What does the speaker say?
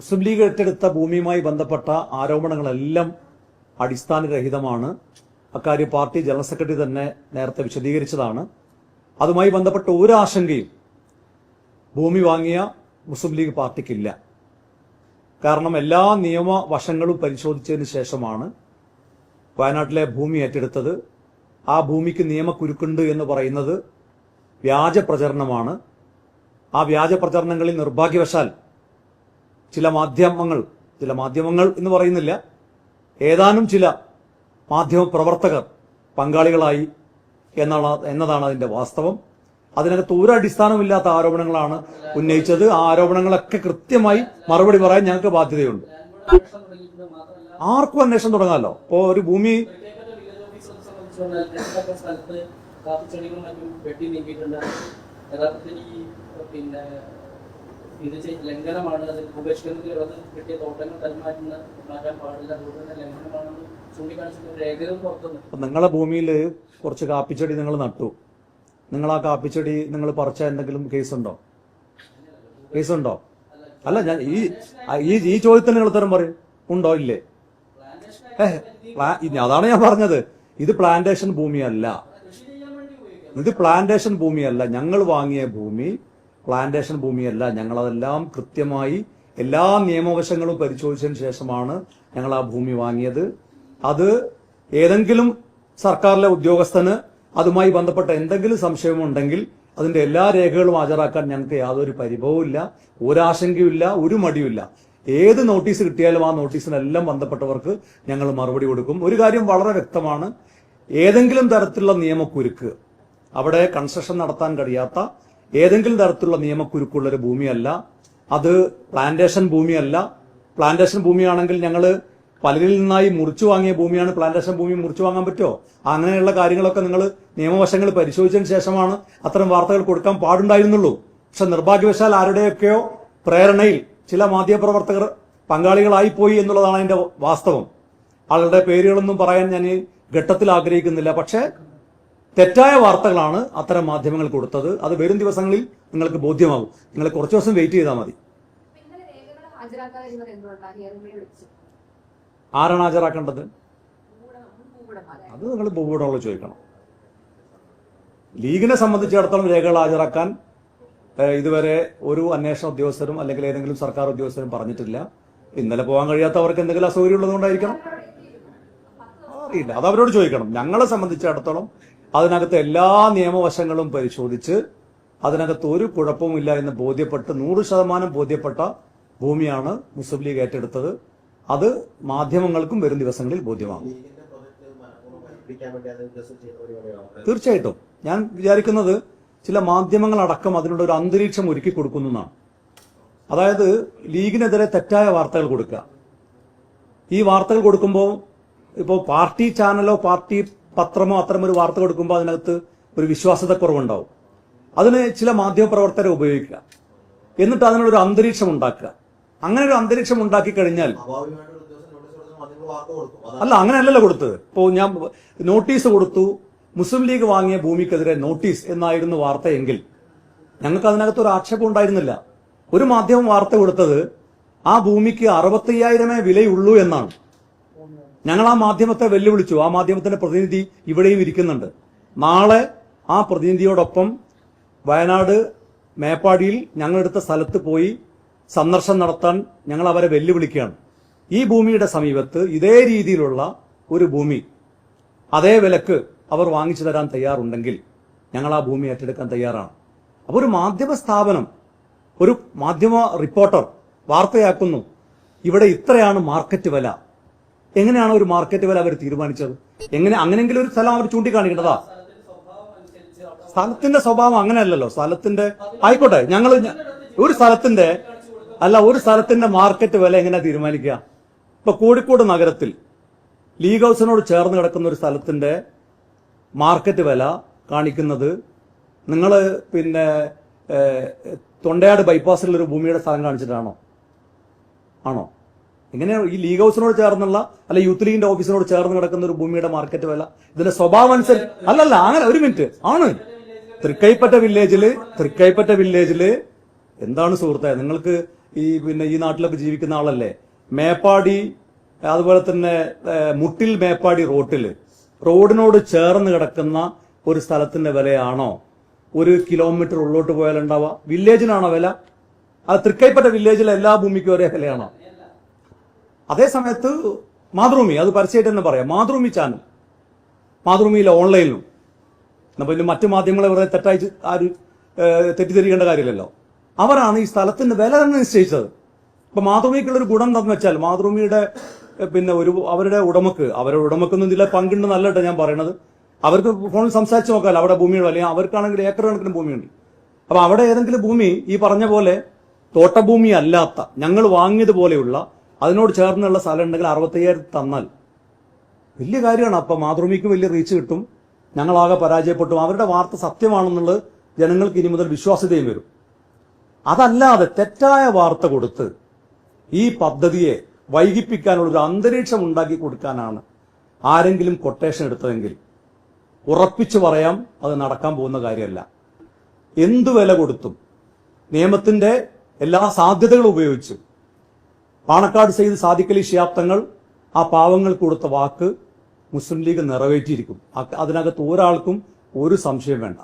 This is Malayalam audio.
മുസ്ലിം ലീഗ് ഏറ്റെടുത്ത ഭൂമിയുമായി ബന്ധപ്പെട്ട ആരോപണങ്ങളെല്ലാം അടിസ്ഥാനരഹിതമാണ്. അക്കാര്യം പാർട്ടി ജനറൽ സെക്രട്ടറി തന്നെ നേരത്തെ വിശദീകരിച്ചതാണ്. അതുമായി ബന്ധപ്പെട്ട ഒരു ആശങ്കയും ഭൂമി വാങ്ങിയ മുസ്ലിം ലീഗ് പാർട്ടിക്കില്ല. കാരണം എല്ലാ നിയമ വശങ്ങളും പരിശോധിച്ചതിന് ശേഷമാണ് വയനാട്ടിലെ ഭൂമി ഏറ്റെടുത്തത്. ആ ഭൂമിക്ക് നിയമക്കുരുക്കുണ്ട് എന്ന് പറയുന്നത് വ്യാജ പ്രചരണമാണ്. ആ വ്യാജ പ്രചരണങ്ങളിൽ നിർഭാഗ്യവശാൽ ചില മാധ്യമങ്ങൾ ചില മാധ്യമങ്ങൾ എന്ന് പറയുന്നില്ല. ഏതാനും ചില മാധ്യമ പ്രവർത്തകർ പങ്കാളികളായി എന്നാണ് എന്നതാണ് അതിന്റെ വാസ്തവം. അതിനകത്ത് ഒരു അടിസ്ഥാനമില്ലാത്ത ആരോപണങ്ങളാണ് ഉന്നയിച്ചത്. ആ ആരോപണങ്ങളൊക്കെ കൃത്യമായി മറുപടി പറയാൻ ഞങ്ങൾക്ക് ബാധ്യതയുണ്ട്. ആർക്കും അന്വേഷണം തുടങ്ങാമല്ലോ. ഇപ്പോ ഒരു ഭൂമി വെട്ടി നീക്കിയിട്ടുണ്ട്. പിന്നെ ഇത് ലംഘനമാണ്. അത് ഉപേക്ഷിക്കുന്നതിൽ അത് കിട്ടിയ തോട്ടങ്ങൾ തന്മാറ്റുന്ന മാറ്റാൻ പാടില്ല. അതുകൊണ്ട് തന്നെ ലംഘനമാണെന്ന് നിങ്ങളെ ഭൂമിയിൽ കുറച്ച് കാപ്പിച്ചെടി നിങ്ങൾ നട്ടു. നിങ്ങൾ ആ കാപ്പിച്ചെടി നിങ്ങൾ പറിച്ച എന്തെങ്കിലും കേസുണ്ടോ? കേസുണ്ടോ? അല്ല ഞാൻ ഈ ഈ ചോദ്യത്തിന് നിങ്ങൾ ഉത്തരം പറയും. ഉണ്ടോ? ഇല്ലേ? അതാണ് ഞാൻ പറഞ്ഞത്. ഇത് പ്ലാന്റേഷൻ ഭൂമിയല്ല. ഇത് പ്ലാന്റേഷൻ ഭൂമിയല്ല. ഞങ്ങൾ വാങ്ങിയ ഭൂമി പ്ലാന്റേഷൻ ഭൂമിയല്ല. ഞങ്ങളതെല്ലാം കൃത്യമായി എല്ലാ നിയമവശങ്ങളും പരിശോധിച്ചതിന് ശേഷമാണ് ഞങ്ങൾ ആ ഭൂമി വാങ്ങിയത്. അത് ഏതെങ്കിലും സർക്കാരിലെ ഉദ്യോഗസ്ഥന് അതുമായി ബന്ധപ്പെട്ട എന്തെങ്കിലും സംശയമുണ്ടെങ്കിൽ അതിന്റെ എല്ലാ രേഖകളും ഹാജരാക്കാൻ ഞങ്ങൾക്ക് യാതൊരു പരിഭവമില്ല ഒരാശങ്കയുമില്ല ഒരു മടിയുമില്ല. ഏത് നോട്ടീസ് കിട്ടിയാലും ആ നോട്ടീസിനെല്ലാം ബന്ധപ്പെട്ടവർക്ക് ഞങ്ങൾ മറുപടി കൊടുക്കും. ഒരു കാര്യം വളരെ വ്യക്തമാണ്. ഏതെങ്കിലും തരത്തിലുള്ള നിയമക്കുരുക്ക് അവിടെ കൺസ്ട്രക്ഷൻ നടത്താൻ കഴിയാത്ത ഏതെങ്കിലും തരത്തിലുള്ള നിയമക്കുരുക്കുള്ള ഒരു ഭൂമിയല്ല. അത് പ്ലാന്റേഷൻ ഭൂമിയല്ല. പ്ലാന്റേഷൻ ഭൂമിയാണെങ്കിൽ ഞങ്ങൾ പലരിൽ നിന്നായി മുറിച്ചു വാങ്ങിയ ഭൂമിയാണ്. പ്ലാന്റേഷൻ ഭൂമി മുറിച്ചു വാങ്ങാൻ പറ്റുമോ? അങ്ങനെയുള്ള കാര്യങ്ങളൊക്കെ നിങ്ങൾ നിയമവശങ്ങൾ പരിശോധിച്ചതിന് ശേഷമാണ് അത്തരം വാർത്തകൾ കൊടുക്കാൻ പാടുണ്ടായിരുന്നുള്ളൂ. പക്ഷെ നിർഭാഗ്യവശാൽ ആരുടെയൊക്കെയോ പ്രേരണയിൽ ചില മാധ്യമപ്രവർത്തകർ പങ്കാളികളായി പോയി എന്നുള്ളതാണ് അതിന്റെ വാസ്തവം. ആളുടെ പേരുകളൊന്നും പറയാൻ ഞാൻ ഘട്ടത്തിൽ ആഗ്രഹിക്കുന്നില്ല. പക്ഷേ തെറ്റായ വാർത്തകളാണ് അത്തരം മാധ്യമങ്ങൾ കൊടുത്തത്. അത് വരും ദിവസങ്ങളിൽ നിങ്ങൾക്ക് ബോധ്യമാകും നിങ്ങൾ കുറച്ച് ദിവസം വെയിറ്റ് ചെയ്താൽ മതി. ആരാണ് ഹാജരാക്കേണ്ടത്? അത് നിങ്ങൾ ബോർഡോട് ചോദിക്കണം. ലീഗിനെ സംബന്ധിച്ചിടത്തോളം രേഖകൾ ഹാജരാക്കാൻ ഇതുവരെ ഒരു അന്വേഷണ ഉദ്യോഗസ്ഥരും അല്ലെങ്കിൽ ഏതെങ്കിലും സർക്കാർ ഉദ്യോഗസ്ഥരും പറഞ്ഞിട്ടില്ല. ഇന്നലെ പോകാൻ കഴിയാത്തവർക്ക് എന്തെങ്കിലും അസൗകര്യം ഉള്ളതുകൊണ്ടായിരിക്കണം. അറിയില്ല. അത് അവരോട് ചോദിക്കണം. ഞങ്ങളെ സംബന്ധിച്ചിടത്തോളം അതിനകത്ത് എല്ലാ നിയമവശങ്ങളും പരിശോധിച്ച് അതിനകത്ത് ഒരു കുഴപ്പവുമില്ല എന്ന് ബോധ്യപ്പെട്ട് നൂറ് ശതമാനം ബോധ്യപ്പെട്ട ഭൂമിയാണ് മുസ്ലിം ലീഗ് ഏറ്റെടുത്തത്. അത് മാധ്യമങ്ങൾക്കും വരും ദിവസങ്ങളിൽ ബോധ്യമാകും. തീർച്ചയായിട്ടും. ഞാൻ വിചാരിക്കുന്നത് ചില മാധ്യമങ്ങളടക്കം അതിനുള്ള ഒരു അന്തരീക്ഷം ഒരുക്കി കൊടുക്കുന്നു എന്നാണ്. അതായത് ലീഗിനെതിരെ തെറ്റായ വാർത്തകൾ കൊടുക്കുക. ഈ വാർത്തകൾ കൊടുക്കുമ്പോൾ ഇപ്പോൾ പാർട്ടി ചാനലോ പാർട്ടി പത്രമോ അത്തരം ഒരു വാർത്ത കൊടുക്കുമ്പോൾ അതിനകത്ത് ഒരു വിശ്വാസതക്കുറവുണ്ടാവും അതിന് ചില മാധ്യമപ്രവർത്തകരെ ഉപയോഗിക്കുക. എന്നിട്ട് അതിനുള്ളൊരു അന്തരീക്ഷം ഉണ്ടാക്കുക അങ്ങനെ ഒരു അന്തരീക്ഷം ഉണ്ടാക്കി കഴിഞ്ഞാൽ അല്ല അങ്ങനെയല്ലല്ലോ കൊടുത്തത്. ഇപ്പോൾ ഞാൻ നോട്ടീസ് കൊടുത്തു. മുസ്ലിം ലീഗ് വാങ്ങിയ ഭൂമിക്കെതിരെ നോട്ടീസ് എന്നായിരുന്നു വാർത്തയെങ്കിൽ ഞങ്ങൾക്ക് അതിനകത്ത് ഒരു ആക്ഷേപം ഉണ്ടായിരുന്നില്ല. ഒരു മാധ്യമം വാർത്ത കൊടുത്തത് ആ ഭൂമിക്ക് അറുപത്തയ്യായിരമേ വിലയുള്ളൂ എന്നാണ്. ഞങ്ങൾ ആ മാധ്യമത്തെ വെല്ലുവിളിച്ചു. ആ മാധ്യമത്തിന്റെ പ്രതിനിധി ഇവിടെയും ഇരിക്കുന്നുണ്ട്. നാളെ ആ പ്രതിനിധിയോടൊപ്പം വയനാട് മേപ്പാടിയിൽ ഞങ്ങളെടുത്ത സ്ഥലത്ത് പോയി സന്ദർശനം നടത്താൻ ഞങ്ങൾ അവരെ വെല്ലുവിളിക്കുകയാണ്. ഈ ഭൂമിയുടെ സമീപത്ത് ഇതേ രീതിയിലുള്ള ഒരു ഭൂമി അതേ വിലക്ക് അവർ വാങ്ങിച്ചു തരാൻ തയ്യാറുണ്ടെങ്കിൽ ഞങ്ങൾ ആ ഭൂമി ഏറ്റെടുക്കാൻ തയ്യാറാണ്. അപ്പോൾ ഒരു മാധ്യമ സ്ഥാപനം ഒരു മാധ്യമ റിപ്പോർട്ടർ വാർത്തയാക്കുന്നു ഇവിടെ ഇത്രയാണ് മാർക്കറ്റ് വില. എങ്ങനെയാണ് ഒരു മാർക്കറ്റ് വില അവർ തീരുമാനിച്ചത്? എങ്ങനെ അങ്ങനെയെങ്കിലും ഒരു സ്ഥലം അവർ ചൂണ്ടിക്കാണിക്കേണ്ടതാ? സ്ഥലത്തിന്റെ സ്വഭാവം അങ്ങനെയല്ലല്ലോ. സ്ഥലത്തിന്റെ ആയിക്കോട്ടെ ഞങ്ങൾ ഒരു സ്ഥലത്തിന്റെ അല്ല ഒരു സ്ഥലത്തിന്റെ മാർക്കറ്റ് വില എങ്ങനെയാ തീരുമാനിക്കുക? ഇപ്പൊ കോഴിക്കോട് നഗരത്തിൽ ലീഗ് ഹൗസിനോട് ചേർന്ന് കിടക്കുന്ന ഒരു സ്ഥലത്തിന്റെ മാർക്കറ്റ് വില കാണിക്കുന്നത് നിങ്ങൾ പിന്നെ തൊണ്ടയാട് ബൈപ്പാസിലുള്ള ഒരു ഭൂമിയുടെ സ്ഥലം കാണിച്ചിട്ടാണോ? ആണോ? എങ്ങനെയാണ് ഈ ലീഗ് ഹൗസിനോട് ചേർന്നുള്ള അല്ല യൂത്ത് ലീഗിന്റെ ഓഫീസിനോട് ചേർന്ന് കിടക്കുന്ന ഒരു ഭൂമിയുടെ മാർക്കറ്റ് വില? ഇതിന്റെ സ്വഭാവം അനുസരിച്ച് അല്ലല്ല അങ്ങനെ ഒരു മിനിറ്റ് ആണ്. തൃക്കൈപ്പറ്റ വില്ലേജിൽ തൃക്കൈപ്പറ്റ വില്ലേജിൽ എന്താണ് സുഹൃത്തെ നിങ്ങൾക്ക് ഈ പിന്നെ ഈ നാട്ടിലൊക്കെ ജീവിക്കുന്ന ആളല്ലേ? മേപ്പാടി അതുപോലെ തന്നെ മുട്ടിൽ മേപ്പാടി റോട്ടിൽ. റോഡിനോട് ചേർന്ന് കിടക്കുന്ന ഒരു സ്ഥലത്തിന്റെ വിലയാണോ? ഒരു കിലോമീറ്റർ ഉള്ളോട്ട് പോയാൽ ഉണ്ടാവുക വില്ലേജിനാണോ വില? അത് തൃക്കൈപ്പറ്റ വില്ലേജിലെ എല്ലാ ഭൂമിക്കും ഒരേ വിലയാണോ? അതേ സമയത്ത് മാതൃഭൂമി അത് പരസ്യമായിട്ട് തന്നെ പറയാം. മാതൃഭൂമി ചാനൽ മാതൃഭൂമിയിലെ ഓൺലൈനിലും നമ്മൾ ഇതിൽ മറ്റു മാധ്യമങ്ങളെ വെറുതെ തെറ്റായി ആരും തെറ്റിദ്ധരിക്കേണ്ട കാര്യമില്ലല്ലോ. അവരാണ് ഈ സ്ഥലത്തിന്റെ വില തന്നെ നിശ്ചയിച്ചത്. ഇപ്പൊ മാതൃഭൂമിക്കുള്ളൊരു ഗുണം എന്താണെന്ന് വെച്ചാൽ മാതൃഭൂമിയുടെ പിന്നെ ഒരു അവരുടെ ഉടമക്ക് അവരുടെ ഉടമക്കൊന്നും ഇതിലെ പങ്കുണ്ട് നല്ലട്ടോ ഞാൻ പറയണത്. അവർക്ക് ഫോണിൽ സംസാരിച്ച് നോക്കാമല്ലോ അവിടെ ഭൂമിയുടെ വില അവർക്കാണെങ്കിൽ ഏക്കർ കണക്കിന് ഭൂമിയുണ്ട്. അപ്പൊ അവിടെ ഏതെങ്കിലും ഭൂമി ഈ പറഞ്ഞ പോലെ തോട്ടഭൂമി അല്ലാത്ത ഞങ്ങൾ വാങ്ങിയതുപോലെയുള്ള അതിനോട് ചേർന്നുള്ള സ്ഥലം ഉണ്ടെങ്കിൽ അറുപത്തയ്യായിരം തന്നാൽ. വലിയ കാര്യമാണ്. അപ്പം മാതൃഭൂമിക്ക് വലിയ റീച്ച് കിട്ടും. ഞങ്ങളാകെ പരാജയപ്പെട്ടു. അവരുടെ വാർത്ത സത്യമാണെന്നുള്ളത് ജനങ്ങൾക്ക് ഇനി മുതൽ വിശ്വാസ്യതയും വരും. അതല്ലാതെ തെറ്റായ വാർത്ത കൊടുത്ത് ഈ പദ്ധതിയെ വൈകിപ്പിക്കാനുള്ള ഒരു അന്തരീക്ഷം ഉണ്ടാക്കി കൊടുക്കാനാണ് ആരെങ്കിലും കൊട്ടേഷൻ എടുത്തതെങ്കിൽ ഉറപ്പിച്ചു പറയാം അത് നടക്കാൻ പോകുന്ന കാര്യമല്ല. എന്തു വില കൊടുത്തും നിയമത്തിന്റെ എല്ലാ സാധ്യതകളും ഉപയോഗിച്ച് പാണക്കാട് സെയ്ത് സാദിഖലി ശിയാബ്ദങ്ങൾ ആ പാവങ്ങൾ കൊടുത്ത വാക്ക് മുസ്ലിം ലീഗ് നിറവേറ്റിയിരിക്കും. അതിനകത്ത് ഒരാൾക്കും ഒരു സംശയം വേണ്ട.